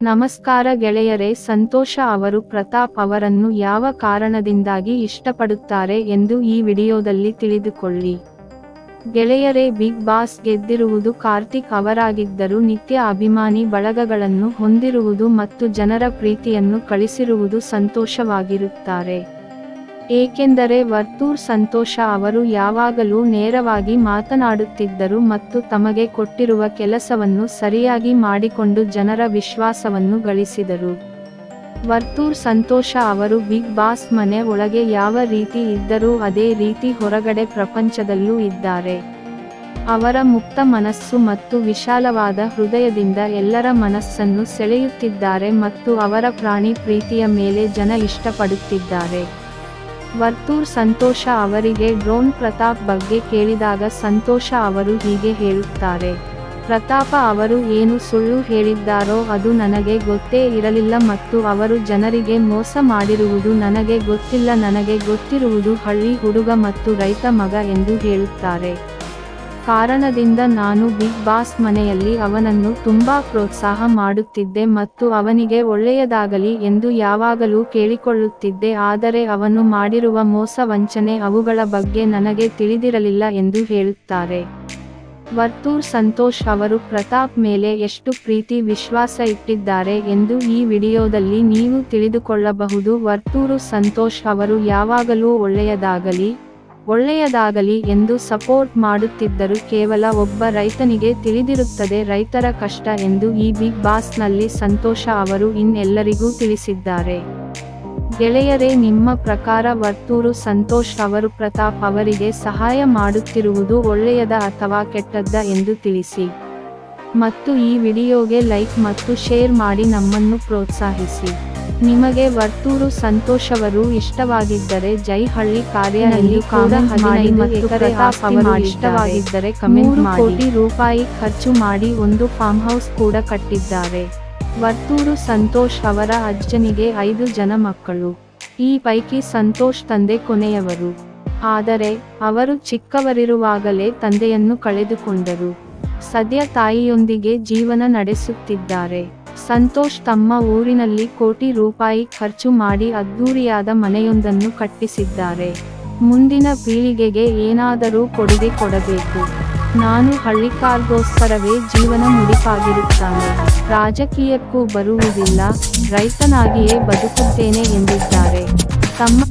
ನಮಸ್ಕಾರ ಗೆಳೆಯರೇ, ಸಂತೋಷ ಅವರು ಪ್ರತಾಪ್ ಅವರನ್ನು ಯಾವ ಕಾರಣದಿಂದಾಗಿ ಇಷ್ಟಪಡುತ್ತಾರೆ ಎಂದು ಈ ವಿಡಿಯೋದಲ್ಲಿ ತಿಳಿದುಕೊಳ್ಳಿ. ಗೆಳೆಯರೇ, ಬಿಗ್ ಬಾಸ್ ಗೆದ್ದಿರುವುದು ಕಾರ್ತಿಕ್ ಅವರಾಗಿದ್ದರೂ ನಿತ್ಯ ಅಭಿಮಾನಿ ಬಳಗಗಳನ್ನು ಹೊಂದಿರುವುದು ಮತ್ತು ಜನರ ಪ್ರೀತಿಯನ್ನು ಕಳಿಸಿರುವುದು ಸಂತೋಷವಾಗಿರುತ್ತಾರೆ. ಏಕೆಂದರೆ ವರ್ತೂರ್ ಸಂತೋಷ ಅವರು ಯಾವಾಗಲೂ ನೇರವಾಗಿ ಮಾತನಾಡುತ್ತಿದ್ದರು ಮತ್ತು ತಮಗೆ ಕೊಟ್ಟಿರುವ ಕೆಲಸವನ್ನು ಸರಿಯಾಗಿ ಮಾಡಿಕೊಂಡು ಜನರ ವಿಶ್ವಾಸವನ್ನು ಗಳಿಸಿದರು. ವರ್ತೂರ್ ಸಂತೋಷ ಅವರು ಬಿಗ್ ಬಾಸ್ ಮನೆ ಒಳಗೆ ಯಾವ ರೀತಿ ಇದ್ದರೂ ಅದೇ ರೀತಿ ಹೊರಗಡೆ ಪ್ರಪಂಚದಲ್ಲೂ ಇದ್ದಾರೆ. ಅವರ ಮುಕ್ತ ಮನಸ್ಸು ಮತ್ತು ವಿಶಾಲವಾದ ಹೃದಯದಿಂದ ಎಲ್ಲರ ಮನಸ್ಸನ್ನು ಸೆಳೆಯುತ್ತಿದ್ದಾರೆ ಮತ್ತು ಅವರ ಪ್ರಾಣಿ ಪ್ರೀತಿಯ ಮೇಲೆ ಜನ ಇಷ್ಟಪಡುತ್ತಿದ್ದಾರೆ. ವರ್ತೂರ್ ಸಂತೋಷ ಅವರಿಗೆ ಡ್ರೋನ್ ಪ್ರತಾಪ್ ಬಗ್ಗೆ ಕೇಳಿದಾಗ ಸಂತೋಷ ಅವರು ಹೀಗೆ ಹೇಳುತ್ತಾರೆ. ಪ್ರತಾಪ ಅವರು ಏನು ಸುಳ್ಳು ಹೇಳಿದ್ದಾರೋ ಅದು ನನಗೆ ಗೊತ್ತೇ ಇರಲಿಲ್ಲ ಮತ್ತು ಅವರು ಜನರಿಗೆ ಮೋಸ ಮಾಡಿರುವುದು ನನಗೆ ಗೊತ್ತಿಲ್ಲ, ನನಗೆ ಗೊತ್ತಿರುವುದು ಹಳ್ಳಿ ಹುಡುಗ ಮತ್ತು ರೈತ ಮಗ ಎಂದು ಹೇಳುತ್ತಾರೆ. ಕಾರಣದಿಂದ ನಾನು ಬಿಗ್ ಬಾಸ್ ಮನೆಯಲ್ಲಿ ಅವನನ್ನು ತುಂಬಾ ಪ್ರೋತ್ಸಾಹ ಮಾಡುತ್ತಿದ್ದೆ ಮತ್ತು ಅವನಿಗೆ ಒಳ್ಳೆಯದಾಗಲಿ ಎಂದು ಯಾವಾಗಲೂ ಕೇಳಿಕೊಳ್ಳುತ್ತಿದ್ದೆ, ಆದರೆ ಅವನು ಮಾಡಿರುವ ಮೋಸ ವಂಚನೆ ಅವುಗಳ ಬಗ್ಗೆ ನನಗೆ ತಿಳಿದಿರಲಿಲ್ಲ ಎಂದು ಹೇಳುತ್ತಾರೆ. ವರ್ತೂರ್ ಸಂತೋಷ್ ಅವರು ಪ್ರತಾಪ್ ಮೇಲೆ ಎಷ್ಟು ಪ್ರೀತಿ ವಿಶ್ವಾಸ ಇಟ್ಟಿದ್ದಾರೆ ಎಂದು ಈ ವಿಡಿಯೋದಲ್ಲಿ ನೀವು ತಿಳಿದುಕೊಳ್ಳಬಹುದು. ವರ್ತೂರು ಸಂತೋಷ್ ಅವರು ಯಾವಾಗಲೂ ಒಳ್ಳೆಯದಾಗಲಿ ಒಳ್ಳೆಯದಾಗಲಿ ಎಂದು ಸಪೋರ್ಟ್ ಮಾಡುತ್ತಿದ್ದರು ಕೇವಲ ಒಬ್ಬ ರೈತನಿಗೆ ತಿಳಿದಿರುತ್ತದೆ ರೈತರ ಕಷ್ಟ ಎಂದು ಈ ಬಿಗ್ ಬಾಸ್ನಲ್ಲಿ ಸಂತೋಷ ಅವರು ಇನ್ನೆಲ್ಲರಿಗೂ ತಿಳಿಸಿದ್ದಾರೆ. ಗೆಳೆಯರೇ, ನಿಮ್ಮ ಪ್ರಕಾರ ವರ್ತೂರು ಸಂತೋಷ್ ಅವರು ಪ್ರತಾಪ್ ಅವರಿಗೆ ಸಹಾಯ ಮಾಡುತ್ತಿರುವುದು ಒಳ್ಳೆಯದ ಅಥವಾ ಕೆಟ್ಟದ್ದ ಎಂದು ತಿಳಿಸಿ. ಮತ್ತು ಈ ವಿಡಿಯೋಗೆ ಲೈಕ್ ಮತ್ತು ಶೇರ್ ಮಾಡಿ ನಮ್ಮನ್ನು ಪ್ರೋತ್ಸಾಹಿಸಿ. ನಿಮಗೆ ವರ್ತೂರು ಸಂತೋಷವರು ಇಷ್ಟವಾಗಿದ್ದರೆ ಜೈ ಹಳ್ಳಿ ಕಾರ್ಯನಲ್ಲಿ ಕೂಡ ಹದಿನೈದು ಎಕರೆ ಅವರು ಇಷ್ಟವಾಗಿದ್ದರೆ ಕಮೆಂಟ್ ಮಾಡಿ. ಕೋಟಿ ರೂಪಾಯಿ ಖರ್ಚು ಮಾಡಿ ಒಂದು ಫಾರ್ಮ್ ಹೌಸ್ ಕೂಡ ಕಟ್ಟಿದ್ದಾರೆ. ವರ್ತೂರು ಸಂತೋಷ್ ಅವರ ಅಜ್ಜನಿಗೆ ಐದು ಜನ ಮಕ್ಕಳು. ಈ ಪೈಕಿ ಸಂತೋಷ್ ತಂದೆ ಕೊನೆಯವರು. ಆದರೆ ಅವರು ಚಿಕ್ಕವರಿರುವಾಗಲೇ ತಂದೆಯನ್ನು ಕಳೆದುಕೊಂಡರು. ಸದ್ಯ ತಾಯಿಯೊಂದಿಗೆ ಜೀವನ ನಡೆಸುತ್ತಿದ್ದಾರೆ. ಸಂತೋಷ್ ತಮ್ಮ ಊರಿನಲ್ಲಿ ಕೋಟಿ ರೂಪಾಯಿ ಖರ್ಚು ಮಾಡಿ ಅದ್ದೂರಿಯಾದ ಮನೆಯೊಂದನ್ನು ಕಟ್ಟಿಸಿದ್ದಾರೆ. ಮುಂದಿನ ಪೀಳಿಗೆಗೆ ಏನಾದರೂ ಕೊಡುಗೆ ಕೊಡಬೇಕು. ನಾನು ಹಳ್ಳಿಕಾರ್ಗೋಸ್ಕರವೇ ಜೀವನ ಮುಡಿಪಾಗಿರುತ್ತಾನೆ. ರಾಜಕೀಯಕ್ಕೂ ಬರುವುದಿಲ್ಲ. ರೈತನಾಗಿಯೇ ಬದುಕುತ್ತೇನೆ ಎಂದಿದ್ದಾರೆ. ತಮ್ಮ